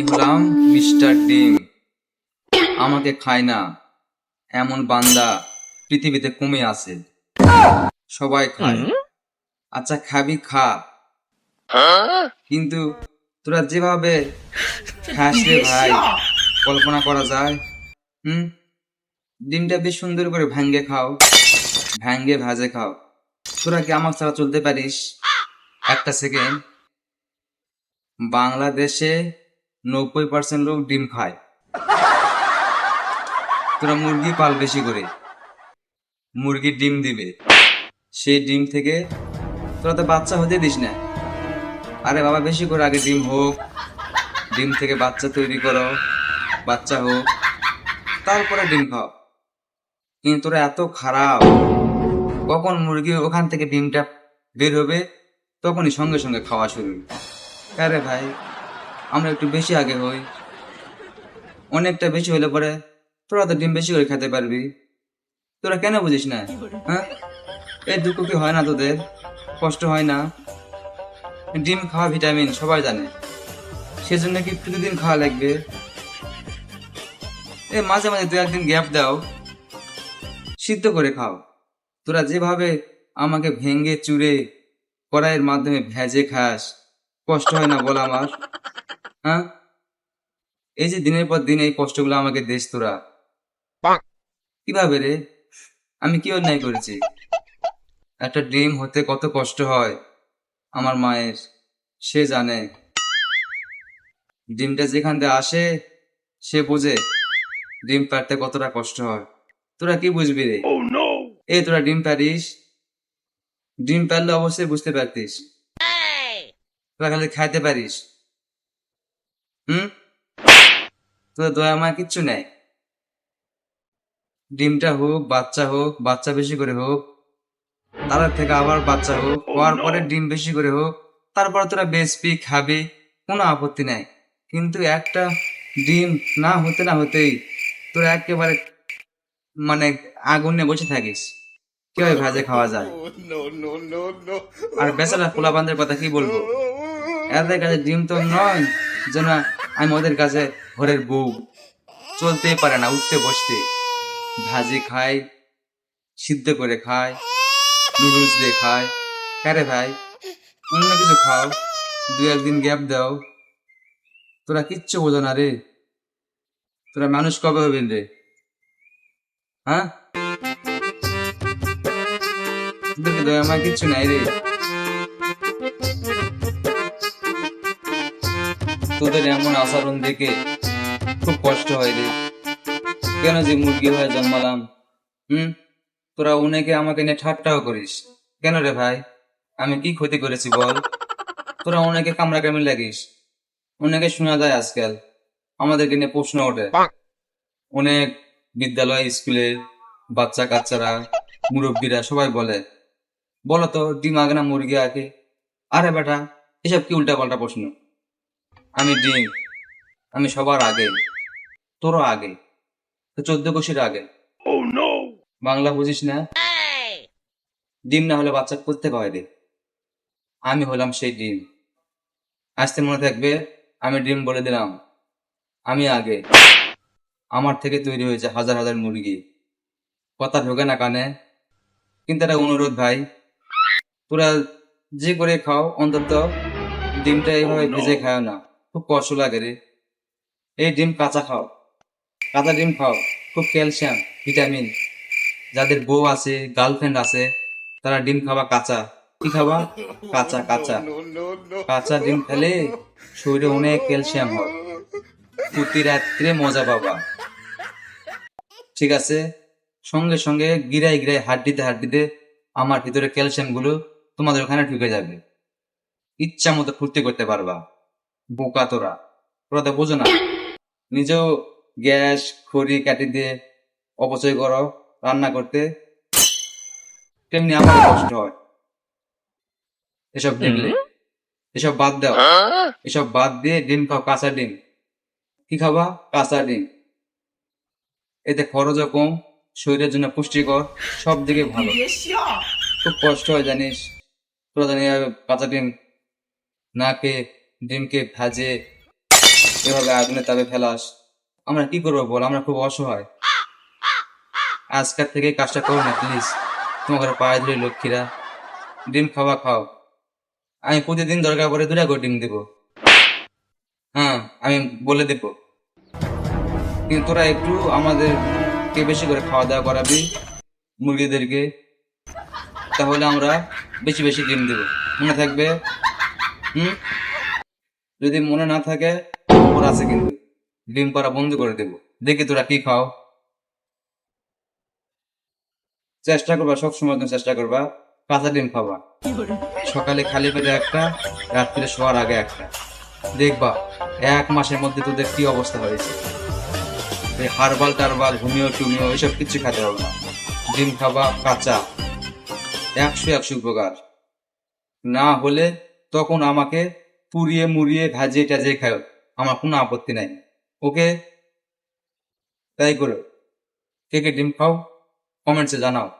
আমি হলাম মিস্টার ডিম আমাকে খায় না। এমন বান্দা পৃথিবীতে কমে আছে। সবাই খায়। আচ্ছা খাবি খা। কিন্তু তোরা যেভাবে খাস রে ভাই কল্পনা করা যায়? হুম? ডিমটা বেশ সুন্দর করে ভাঙ্গে খাও। ভাঙ্গে ভাজে খাও। তোরা কি আমার ছাড়া চলতে পারিস? একটা সেকেন্ড বাংলাদেশে নব্বই পার্সেন্ট লোক ডিম খায়। তোরা মুরগি পাল বেশি করে। মুরগির ডিম দিবে। সেই ডিম থেকে তোরা তো বাচ্চা হতে দিস না। আরে বাবা, বেশি করে আগে ডিম হোক, ডিম থেকে বাচ্চা তৈরি করো, বাচ্চা হোক, তারপরে ডিম খাও। কিন্তু তোরা এত খারাপ, কখন মুরগি ওখান থেকে ডিমটা বের হবে, তখনই সঙ্গে সঙ্গে খাওয়া শুরু। আরে ভাই আমরা একটু বেশি আগে হই। অনেকটা বেশি হলে পরে তোরা তো ডিম বেশি করে খেতে পারবি। তোরা কেন বুঝিস না? হ্যাঁ? এই দুঃখ কি হয় না তোদের? কষ্ট হয় না? ডিম খাওয়া ভিটামিন, সবাই জানে। সেজন্য কি প্রতিদিন খাওয়া লাগবে? এ, মাঝে মাঝে দু একদিন গ্যাপ দাও। সিদ্ধ করে খাও। তোরা যেভাবে আমাকে ভেঙ্গে চুরে কড়াইয়ের মাধ্যমে ভেজে খাস, কষ্ট হয় না বল আমার। হ্যাঁ? এই যে দিনের পর দিন এই কষ্টগুলো আমাকে দেশ তোরা। কীভাবে রে? আমি কি অন্যায় করেছি? একটা ডিম হতে কত কষ্ট হয় আমার মায়ের সে জানে। ডিমটা যেখান থেকে আসে সে বোঝে ডিম পারতে কতটা কষ্ট হয়। তোরা কি বুঝবি রে? এ তোরা ডিম পারিস? ডিম পারলে অবশ্যই বুঝতে পারতিস। তোরা খালি খাইতে পারিস। হুম? তোদের দয়া মায়া কিচ্ছু নেই। ডিমটা হোক বাচ্চা হোক বাচ্চা বেশি করে হোক তার থেকে আবার বাচ্চা হোক হওয়ার পরে ডিম বেশি করে হোক তারপর তোরা বেচবি খাবি কোনো আপত্তি নাই। কিন্তু একটা ডিম না হতে না হতেই তোরা একেবারে মানে আগুনে বসে থাকিস। কীভাবে ভাজে খাওয়া যায়? আর বেচারা পোলাপানদের কথা কি বলব? এদের কাছে ডিম তো নয়। যেন আমি ওদের কাছে ঘরের বউ। চলতেই পারে না, উঠতে বসতে। ভাজি খাই সিদ্ধ করে খায়, নুডলস দিয়ে খায়। হ্যাঁ ভাই, অন্য কিছু খাও, দু একদিন গ্যাপ দাও। তোরা কিচ্ছু বোঝো না রে। তোরা মানুষ কবে হবেন রে? হ্যাঁ? আমার কিচ্ছু নাই রে? তোদের এমন আচরণ দেখে খুব কষ্ট হয় রে। কেন যে মুরগি হয়ে জন্মালাম? হুম? তোরা অনেকে আমাকে নিয়ে ঠাট্টাও করিস। কেন রে ভাই? আমি কি ক্ষতি করেছি বল? তোরা অনেকে কামড়া কামড়ি লাগিস। অনেকে শোনা যায় আজকাল আমাদেরকে নিয়ে প্রশ্ন ওঠে। অনেক বিদ্যালয়, স্কুলে বাচ্চা কাচ্চারা মুরব্বীরা সবাই বলে, বলো তো, ডিম আগে না মুরগি আগে? আরে বেটা, এসব কি উল্টা পাল্টা প্রশ্ন? আমি ডিম। আমি সবার আগে। তোরও আগে। তো চোদ্দ কোষের আগে। বাংলা বুঝিস না? ডিম না হলে বাচ্চা করতে হয় রে? আমি হলাম সেই ডিম। আসতে মনে থাকবে আমি ডিম বলে দিলাম। আমি আগে। আমার থেকে তৈরি হয়েছে হাজার হাজার মুরগি। কথা ঢোকে না কানে। কিন্তু একটা অনুরোধ ভাই। তোরা যে করে খাও অন্তত ডিমটা এইভাবে ভেজে খাও না। খুব কষ্ট লাগে রে। এই ডিম কাঁচা খাও। কাঁচা ডিম খাও। খুব ক্যালসিয়াম, ভিটামিন। যাদের বউ আছে, গার্লফ্রেন্ড আছে, তারা ডিম খাবা কাঁচা। কি খাবা? কাঁচা কাঁচা। কাঁচা ডিম খেলে শরীরে অনেক ক্যালসিয়াম হয়। প্রতি রাত্রে মজা পাবা। ঠিক আছে? সঙ্গে সঙ্গে গিরাই গিরাই হাড্ডিতে হাড্ডিতে আমার ভিতরে ক্যালসিয়ামগুলো তোমাদের ওখানে ঢুকে যাবে। ইচ্ছা মতো ফুর্তি করতে পারবা। বোকা তোরা। তোরা তো বোঝো না। নিজেও গ্যাস খড়ি কাটি দিয়ে অপচয় করো রান্না করতে। তেমনি আমার কষ্ট হয়। এসব দেখলে। এসব বাদ দাও। এসব বাদ দিয়ে ডিম খাও কাঁচা ডিম। কি খাবা? কাঁচা ডিম। এতে খরচও কম শরীরের জন্য পুষ্টিকর সব দিকে ভালো। খুব কষ্ট হয় জানিস? তোরা জানি কাঁচা ডিম না খেয়ে ডিমকে ভাজে, এভাবে আগুনে তাবে ফেলাস। আমরা কি করব বল? আমরা খুব অসহায়। আজকের থেকে কাজটা করো না প্লিজ তোমার পায়ে ধরে লক্ষ্মীরা। ডিম খাওয়া খাও। আমি প্রতিদিন দরকার পড়ে দুটা করে ডিম দেবো। হ্যাঁ আমি বলে দেবো। কিন্তু তোরা একটু আমাদেরকে বেশি করে খাওয়া দাওয়া করাবি, মুরগিদেরকে। তাহলে আমরা বেশি বেশি ডিম দেবো। মনে থাকবে? হুম? যদি মনে না থাকে ওর আছে কিন্তু। ডিম পাড়া বন্ধ করে দেবো। দেখি তোরা কি খাও। চেষ্টা করবা, সবসময় তুমি চেষ্টা করবা। কাঁচা ডিম খাবা। সকালে খালি পেটে একটা, রাত্রে শোয়ার আগে একটা। দেখবা, এক মাসের মধ্যে তোদের কি অবস্থা হয়েছে। এই হারবাল টারবাল হোমিও টুমিও, এসব কিছু খেতে হবে না। ডিম খাবা, কাঁচা। একশো একশো উপকার। না হলে তখন আমাকে পুড়িয়ে মুড়িয়ে ভাজিয়ে টাজিয়ে খাও আমার কোনো আপত্তি নাই। ওকে? তাই করো। কে কে ডিম খাও? কমেন্টসে জানাও।